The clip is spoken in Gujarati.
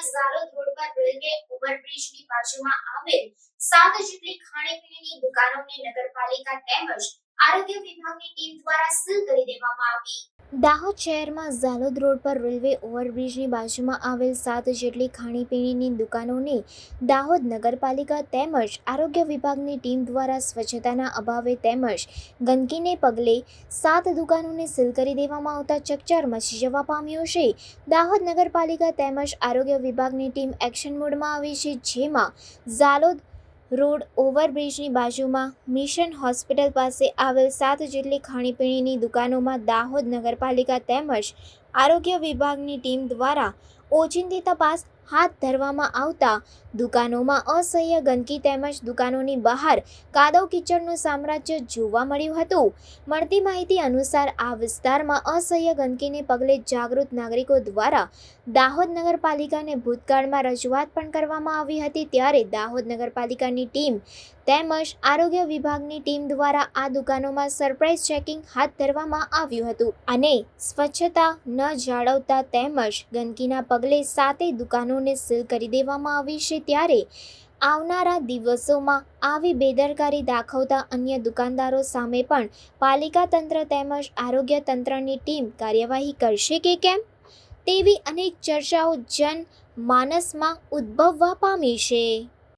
શહેરના ઝાલોદ રોડ પર રેલવે ઓવરબ્રિજની બાજુમાં આવેલ સાત જેટલી ખાણીપીણીની દુકાનોને નગરપાલિકા તેમજ આરોગ્ય વિભાગની ટીમ દ્વારા સીલ કરી દેવામાં આવી. દાહોદ શહેરમાં ઝાલોદ રોડ પર રેલવે ઓવરબ્રિજની બાજુમાં આવેલ સાત જેટલી ખાણીપીણીની દુકાનોને દાહોદ નગરપાલિકા તેમજ આરોગ્ય વિભાગની ટીમ દ્વારા સ્વચ્છતાના અભાવે તેમજ ગંદકીને પગલે સાત દુકાનોને સીલ કરી દેવામાં આવતા ચકચાર મચી જવા પામ્યો છે. દાહોદ નગરપાલિકા તેમજ આરોગ્ય વિભાગની ટીમ એક્શન મોડમાં આવી છે, જેમાં ઝાલોદ રોડ ઓવરબ્રિજની બાજુમાં મિશન હોસ્પિટલ પાસે આવેલ સાત જેટલી ખાણીપીણીની દુકાનોમાં દાહોદ નગરપાલિકા તેમજ આરોગ્ય વિભાગની ટીમ દ્વારા ઓચિંતી તપાસ હાથ ધરવામાં આવતા દુકાનોમાં અસહ્ય ગંદકી તેમજ દુકાનોની બહાર કાદવ કિચડનું સામ્રાજ્ય જોવા મળ્યું હતું. મળતી માહિતી અનુસાર આ વિસ્તારમાં અસહ્ય ગંદકીને પગલે જાગૃત નાગરિકો દ્વારા દાહોદ નગરપાલિકાને ભૂતકાળમાં રજૂઆત પણ કરવામાં આવી હતી. ત્યારે દાહોદ નગરપાલિકાની ટીમ તેમજ આરોગ્ય વિભાગની ટીમ દ્વારા આ દુકાનોમાં સરપ્રાઇઝ ચેકિંગ હાથ ધરવામાં આવ્યું હતું અને સ્વચ્છતા ન જાળવતા તેમજ ગંદકીના પગલે સાતે દુકાનોને સીલ કરી દેવામાં આવી ત્યારે આવનારા દિવસોમાં આવી બેદરકારી દાખવતા અન્ય દુકાનદારો સામે પણ પાલિકા તંત્ર તેમજ આરોગ્ય તંત્રની ટીમ કાર્યવાહી કરશે કે કેમ? તેવી અનેક ચર્ચાઓ જન માનસમાં ઉદ્ભવવા પામી છે.